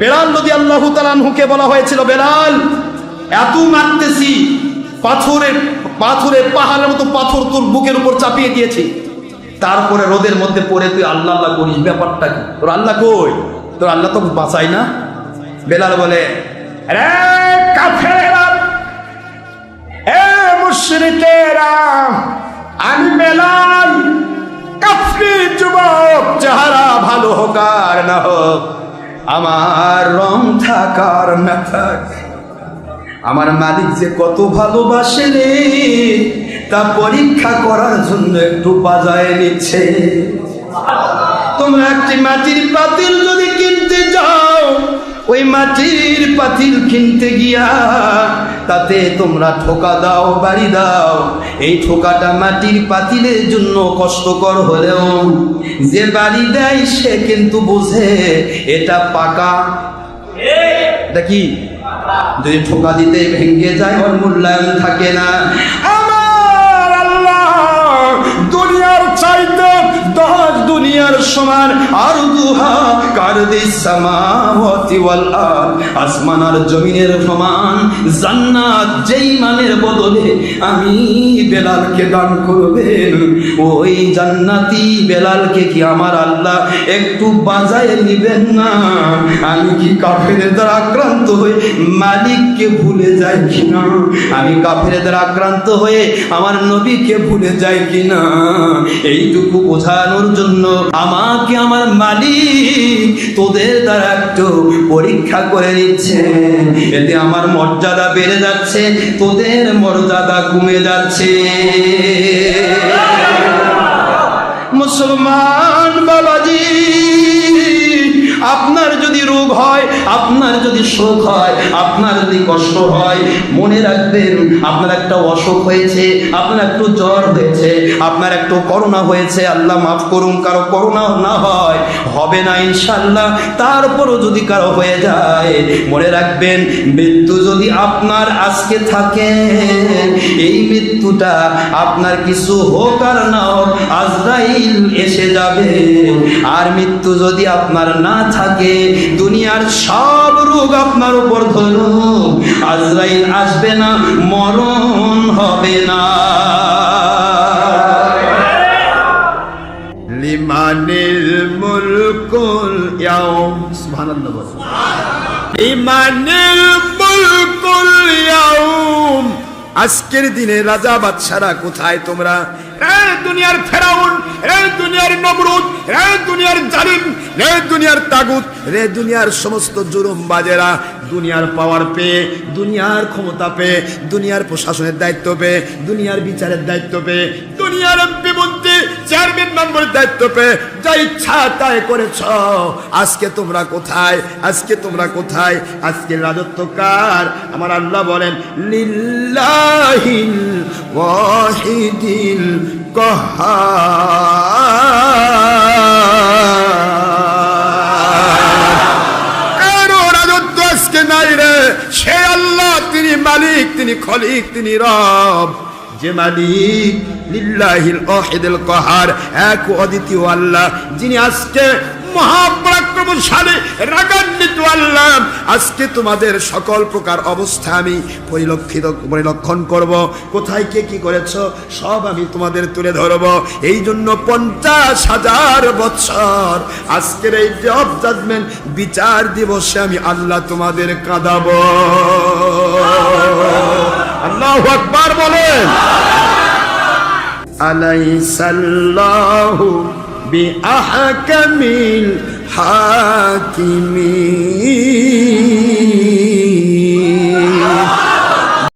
বেলাল নদী আল্লাহ তালানহুকে বলা হয়েছিল, বেলাল, এত মারতেছি পাথরের পাথরের পাহাড়ের মতো পাথর তোর বুকের উপর চাপিয়ে দিয়েছি। তারপরে রোদের মধ্যে পড়ে তুই আল্লাহ আল্লাহ করিস, ব্যাপারটা কি? তোর আল্লাহ কই? তোর আল্লাহ তো বাঁচাই না? বেলাল বলে আমি বেলাল, কাফরি যুবক, চেহারা ভালো হোক আর না হোক। আমার রং থাকার না থাক আমার মালিক যে কত ভালোবাসে রে, তা পরীক্ষা করার জন্য একটু বাজায় নিচ্ছে। তোমরা একটি মাটির পাতিল যদি কিনতে যাও ওই মাটির পাতিল কিনতে গিয়া তাতে তোমরা ঠোকা দাও, বাড়ি দাও। এই ঠোকাটা মাটির পাতিলের জন্য কষ্টকর হলেও যে বাড়ি দেয় সে কিন্তু বোঝে এটা পাকা। কি? যদি ঠোকা দিতে ভেঙে যায়, ওর মূল্যায়ন থাকে না। দুনিয়ার সমান আর দুহা সামাওয়াতি আসমান আর জমিনের সমান জান্নাত যেই মানের বদলে আমি বেলালকে দান করবেন। ওই জান্নাতি বেলালকে কি আমার আল্লাহ একটু বাজায় নিবেন না? আমি কি কাফের দ্বারা আক্রান্ত হয়ে মালিককে ভুলে যাই কিনা? আমি কাফের দ্বারা আক্রান্ত হয়ে আমার নবীকে ভুলে যাই কিনা? এইটুকু বোঝানোর জন্য আমাকে আমার মালিক তোদের দ্বারা একটু পরীক্ষা করে নিচ্ছে। এতে আমার মর্যাদা বেড়ে যাচ্ছে, তোদের মর্যাদা কমে যাচ্ছে। মুসলমান বাবাজি, আপনার রোগ হয়, আপনার যদি শোক হয়, আপনার যদি কষ্ট হয়, মনে রাখবেন, আপনার একটা অসুখ হয়েছে, আপনার একটু জ্বর হয়েছে, আপনার একটু করোনা হয়েছে, আল্লাহ মাফ করুন, কারও করোনা না হয়, হবে না ইনশাল্লাহ তারপরও যদি কারও হয়ে যায়, মনে রাখবেন, মৃত্যু যদি আপনার আজকে থাকে, এই মৃত্যুটা আপনার কিছু হোক আর না হোক, আজরাইল এসে যাবে। আর মৃত্যু যদি আপনার না থাকে, দুনিয়ার সব রোগ আপনার উপর ধরুক আজরাইল আসবে না, মরণ হবে না। লিমানিল মুলকুল ইয়াউম। সুবহানাল্লাহ। লিমানিল মুলকুল ইয়াউম। আজকের দিনে রাজা বাদশারা কোথায় তোমরা? দুনিয়ার ফেরাউন, রে দুনিয়ার নমরুদ, রে দুনিয়ার জালিম, রে দুনিয়ার তাগুত, রে দুনিয়ার সমস্ত জুরুম বাজেরা দুনিয়ার পাওয়ার পেয়ে, দুনিয়ার ক্ষমতা পেয়ে, দুনিয়ার প্রশাসনের দায়িত্ব পেয়ে, দুনিয়ার বিচারের দায়িত্ব পেয়ে, দুনিয়ার মন্ত্রী চেয়ারম্যান মেম্বারের দায়িত্ব পেয়ে যা ইচ্ছা তাই করেছ। আজকে তোমরা কোথায়? আজকে তোমরা কোথায়? আজকে রাজত্ব কার? আমার আল্লাহ বলেন, লিল্লাহিল ওয়াহিদিল কারও রাজত্ব আজকে নাই রে। সে আল্লাহ, তিনি মালিক, তিনি খলিক, তিনি রব। কহার, এক আল্লাহ, যিনি আজকে আল্লাহ। আজকে তোমাদের সকল প্রকার অবস্থা আমি পরিলক্ষিত, পরিলক্ষণ করব। কোথায় কে কি করেছ, সব আমি তোমাদের তুলে ধরব। এই জন্য পঞ্চাশ হাজার বছর আজকের এই জব জাজমেন্ট, বিচার দিবসে আমি আল্লাহ তোমাদের কাঁদাবো। আলাইসাল্লাহু বিআহকামিল হাকিমিন